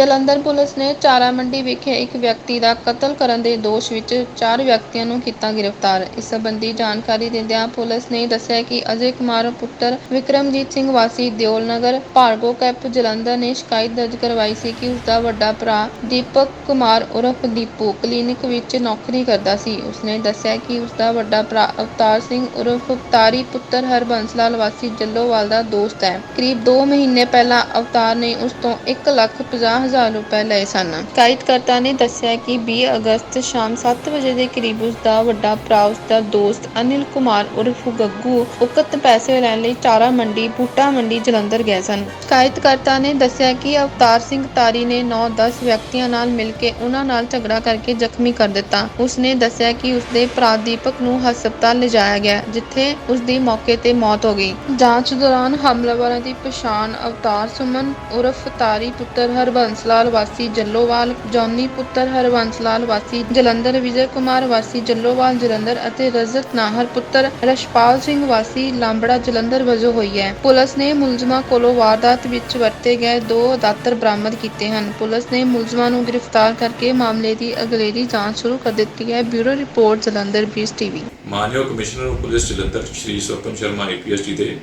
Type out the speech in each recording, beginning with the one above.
Jalandhar police ਨੇ ਚਾਰਾ ਮੰਡੀ ਵਿਖੇ ਇੱਕ ਵਿਅਕਤੀ ਦਾ ਕਤਲ ਕਰਨ ਦੇ ਦੋਸ਼ ਵਿੱਚ ਚਾਰ ਵਿਅਕਤੀਆਂ ਨੂੰ ਕੀਤਾ ਗ੍ਰਿਫਤਾਰ। ਇਸ ਸੰਬੰਧੀ ਜਾਣਕਾਰੀ ਦਿੰਦਿਆਂ ਪੁਲਿਸ ਨੇ ਦੱਸਿਆ ਕਿ ਅਜੇ ਕੁਮਾਰ ਪੁੱਤਰ ਵਿਕਰਮਜੀਤ ਸਿੰਘ ਵਾਸੀ ਦਿਓਲ ਨਗਰ, ਭਾਰਗੋ ਕੈਪ, ਜਲੰਧਰ ਨੇ ਸ਼ਿਕਾਇਤ ਦਰਜ ਕਰਵਾਈ ਸੀ ਕਿ ਉਸ ਦਾ ਵੱਡਾ ਭਰਾ ਦੀਪਕ ਕੁਮਾਰ ਉਰਫ ਦੀਪੂ ਕਲੀਨਿਕ ਵਿੱਚ ਨੌਕਰੀ ਕਰਦਾ ਸੀ। ਉਸਨੇ ਦੱਸਿਆ ਕਿ ਉਸ ਦਾ ਵੱਡਾ ਭਰਾ ਅਵਤਾਰ ਸਿੰਘ ਉਰਫ ਅਵਤਾਰੀ ਪੁੱਤਰ ਹਰਬੰਸ ਲਾਲ ਵਾਸੀ ਜੱਲੋਵਾਲ ਦਾ ਦੋਸਤ ਹੈ। ਕਰੀਬ 2 ਮਹੀਨੇ ਪਹਿਲਾਂ ਅਵਤਾਰ ਨੇ ਉਸ ਤੋਂ 1 ਲੱਖ 50 ਹਜ਼ਾਰ ਰੁਪਏ ਲਏ ਸਨ। ਸ਼ਿਕਾਇਤਕਰਤਾ ਨੇ ਦੱਸਿਆ ਕਿ 20 ਅਗਸਤ ਸ਼ਾਮ 7 ਵਜੇ ਦੇ ਕਰੀਬ ਉਸ ਦਾ ਵੱਡਾ ਭਰਾ, ਉਸ ਦਾ ਦੋਸਤ ਅਨਿਲ ਕੁਮਾਰ ਉਰਫ ਗੱਗੂ ਉਕਤ ਪੈਸੇ ਲੈਣ ਲਈ ਚਾਰਾ ਮੰਡੀ, ਬੂਟਾ ਮੰਡੀ, ਜਲੰਧਰ ਗਏ ਸਨ। ਸ਼ਿਕਾਇਤਕਰਤਾ ਨੇ ਦੱਸਿਆ ਕਿ ਅਵਤਾਰ ਸਿੰਘ ਤਾਰੀ ਨੇ 9-10 ਵਿਅਕਤੀਆਂ ਨਾਲ ਮਿਲ ਕੇ ਉਹਨਾਂ ਨਾਲ ਝਗੜਾ ਕਰਕੇ ਜ਼ਖਮੀ ਕਰ ਦਿੱਤਾ। ਉਸ ਨੇ ਦੱਸਿਆ ਕਿ ਉਸ ਦੇ ਭਰਾ ਦੀਪਕ ਨੂੰ ਹਸਪਤਾਲ ਲਿਜਾਇਆ ਗਿਆ, ਜਿੱਥੇ ਉਸ ਦੀ ਮੌਕੇ ਤੇ ਮੌਤ ਹੋ ਗਈ। ਜਾਂਚ ਦੌਰਾਨ ਹਮਲਾਵਰਾਂ ਦੀ ਪਛਾਣ ਅਵਤਾਰ ਸੁਮਨ ਉਰਫ ਤਾਰੀ ਪੁੱਤਰ ਹਰਬੰਸ ਲਾਲ ਵਾਸੀ ਜੱਲੋਵਾਲ, ਜੌਨੀ ਪੁੱਤਰ ਹਰਬੰਸ ਲਾਲ ਵਾਸੀ ਜਲੰਧਰ, ਵਿਜੇ ਕੁਮਾਰ ਵਾਸੀ ਜੱਲੋਵਾਲ, ਜਲੰਧਰ ਅਤੇ ਰਜ਼ਕ ਨਾਹਰ ਪੁੱਤਰ ਰਸ਼ਪਾਲ ਸਿੰਘ ਵਾਸੀ ਲਾਂਬੜਾ ਜਲੰਧਰ ਵਜੋਂ ਹੋਈ ਹੈ। ਪੁਲਿਸ ਨੇ ਮੁਲਜ਼ਮਾਂ ਕੋਲੋਂ ਵਾਰਦਾਤ ਵਿੱਚ ਵਰਤੇ ਗਏ ਦੋ ਦਾਤਰ ਬਰਾਮਦ ਕੀਤੇ ਹਨ। ਪੁਲਿਸ ਨੇ ਮੁਲਜ਼ਮਾਂ ਨੂੰ ਗ੍ਰਿਫਤਾਰ ਕਰਕੇ ਮਾਮਲੇ ਦੀ ਅਗਲੇਰੀ ਜਾਂਚ ਸ਼ੁਰੂ ਕਰ ਦਿੱਤੀ ਹੈ। ਬਿਊਰੋ ਰਿਪੋਰਟ, ਜਲੰਧਰ ਬੀਸ ਟੀਵੀ। ਮਾਨਯੋਗ commissioner, police Jalandhar, Shri Swapan Sharma IPS ਦੇ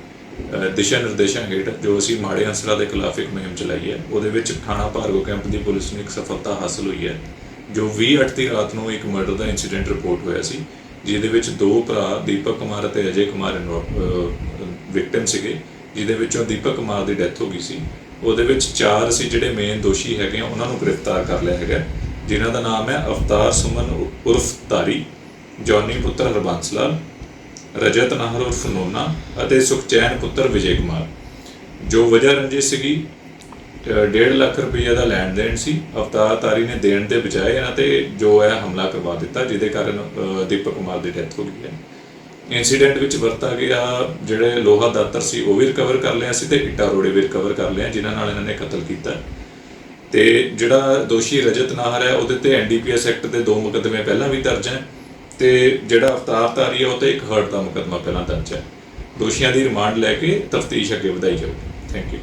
ਦਿਸ਼ਾ ਨਿਰਦੇਸ਼ਾਂ ਹੇਠ ਜੋ ਅਸੀਂ ਮਾੜੇ ਅੰਸਰਾਂ ਦੇ ਖਿਲਾਫ ਇੱਕ ਮੁਹਿੰਮ ਚਲਾਈ ਹੈ, ਉਹਦੇ ਵਿੱਚ ਥਾਣਾ ਭਾਰਗੋ ਕੈਂਪ ਦੀ ਪੁਲਿਸ ਨੂੰ ਇੱਕ ਸਫਲਤਾ ਹਾਸਲ ਹੋਈ ਹੈ। ਜੋ 20/8 ਦੀ ਰਾਤ ਨੂੰ ਇੱਕ ਮਰਡਰ ਦਾ ਇਨਸੀਡੈਂਟ ਰਿਪੋਰਟ ਹੋਇਆ ਸੀ, ਜਿਹਦੇ ਵਿੱਚ ਦੋ ਭਰਾ, ਦੀਪਕ ਕੁਮਾਰ ਅਤੇ ਅਜੇ ਕੁਮਾਰ ਵਿਕਟਮ ਸੀਗੇ, ਜਿਹਦੇ ਵਿੱਚੋਂ ਦੀਪਕ ਕੁਮਾਰ ਦੀ ਡੈਥ ਹੋ ਗਈ ਸੀ। ਉਹਦੇ ਵਿੱਚ ਚਾਰ ਅਸੀਂ ਜਿਹੜੇ ਮੇਨ ਦੋਸ਼ੀ ਹੈਗੇ ਆ, ਉਹਨਾਂ ਨੂੰ ਗ੍ਰਿਫਤਾਰ ਕਰ ਲਿਆ ਹੈਗਾ। ਜਿਨ੍ਹਾਂ ਦਾ ਨਾਮ ਹੈ ਅਵਤਾਰ ਸੁਮਨ ਉਰਫ ਤਾਰੀ, ਜੌਨੀ ਪੁੱਤਰ ਹਰਬੰਸ ਲਾਲ ਰਜਤ ਨਾਹਰ ਉਰਫ ਨੋਨਾ ਅਤੇ ਸੁਖਚੈਨ ਪੁੱਤਰ ਵਿਜੇ ਕੁਮਾਰ। ਜੋ ਵਜ੍ਹਾ ਰੰਜਿਸ਼ ਸੀਗੀ 1.5 ਲੱਖ ਰੁਪਏ ਦਾ ਲੈਣ ਦੇਣ ਸੀ। ਅਵਤਾਰ ਤਾਰੀ ਨੇ ਦੇਣ ਦੇ ਬਜਾਏ ਇਹਨਾਂ ਤੇ ਜੋ ਹੈ ਹਮਲਾ ਕਰਵਾ ਦਿੱਤਾ, ਜਿਹਦੇ ਕਾਰਨ ਦੀਪਕ ਕੁਮਾਰ ਦੀ ਡੈਥ ਹੋ ਗਈ ਹੈ। ਇਨਸੀਡੈਂਟ ਵਿੱਚ ਵਰਤਾ ਗਿਆ ਜਿਹੜੇ ਲੋਹਾ ਦਾਤਰ ਸੀ, ਉਹ ਵੀ ਰਿਕਵਰ ਕਰ ਲਿਆ ਸੀ ਤੇ ਇੱਟਾ ਰੋੜੇ ਵੀ ਰਿਕਵਰ ਕਰ ਲਿਆ, ਜਿਨ੍ਹਾਂ ਨਾਲ ਇਹਨਾਂ ਨੇ ਕਤਲ ਕੀਤਾ। ਤੇ ਜਿਹੜਾ ਦੋਸ਼ੀ ਰਜਤ ਨਾਹਰ ਹੈ, ਉਹਦੇ ਤੇ ਐਨਡੀਪੀਐਸ ਐਕਟ ਦੇ ਦੋ ਮੁਕਦਮੇ ਪਹਿਲਾਂ ਵੀ ਦਰਜ ਹੈ। ਤੇ ਜਿਹੜਾ ਅਵਤਾਰ ਧਾਰੀ ਹੈ ਉਹ ਤੇ ਇੱਕ ਹਰਟ ਦਾ ਮੁਕੱਦਮਾ ਪਹਿਲਾਂ ਦਰਜ ਹੈ। ਦੋਸ਼ੀਆਂ ਦੀ ਰਿਮਾਂਡ ਲੈ ਕੇ ਤਫਤੀਸ਼ ਅੱਗੇ ਵਧਾਈ ਜਾਊਗੀ। Thank you